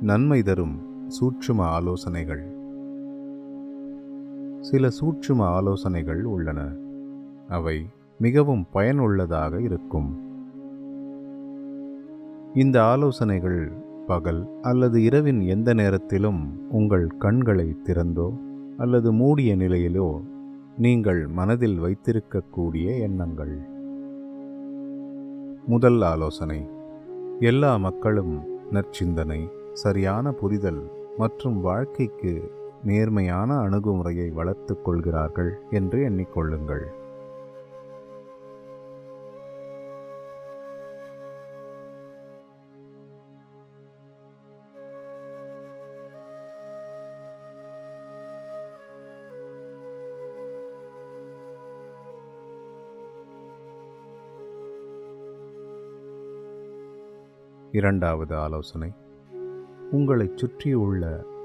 நன்மை தரும் சூட்சும ஆலோசனைகள். சில சூட்சும ஆலோசனைகள் உள்ளன. அவை மிகவும் பயனுள்ளதாக இருக்கும். இந்த ஆலோசனைகள் பகல் அல்லது இரவின் எந்த நேரத்திலும் உங்கள் கண்களை திறந்தோ அல்லது மூடிய நிலையிலோ நீங்கள் மனதில் வைத்திருக்கக்கூடிய எண்ணங்கள். முதல் ஆலோசனை. எல்லா மக்களும் நற்சிந்தனை சரியான புரிதல் மற்றும் வாழ்க்கைக்கு நேர்மையான அணுகுமுறையை வளர்த்துக் கொள்கிறார்கள் என்று எண்ணிக்கொள்ளுங்கள். இரண்டாவது ஆலோசனை. உங்களைச் சுற்றியுள்ள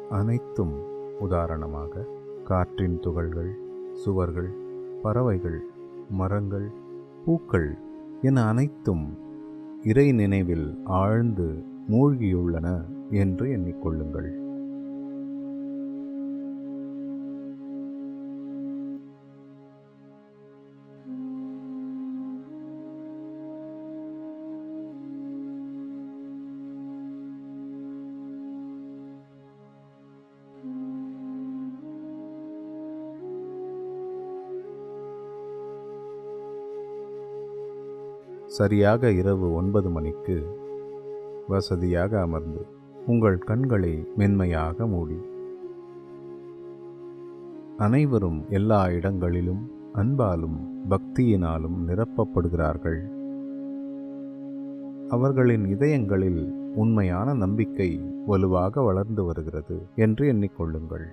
அனைத்தும் உதாரணமாக காற்றின் துகள்கள் சுவர்கள் பறவைகள் மரங்கள் பூக்கள் என அனைத்தும் இறை நினைவில் ஆழ்ந்து மூழ்கியுள்ளன என்று எண்ணிக்கொள்ளுங்கள் சரியாக இரவு ஒன்பது மணிக்கு வசதியாக அமர்ந்து உங்கள் கண்களை மென்மையாக மூடி. அனைவரும் எல்லா இடங்களிலும் அன்பாலும் பக்தியினாலும் நிரப்பப்படுகிறார்கள். அவர்களின் இதயங்களில் உண்மையான நம்பிக்கை வலுவாக வளர்ந்து வருகிறது என்று எண்ணிக்கொள்ளுங்கள்.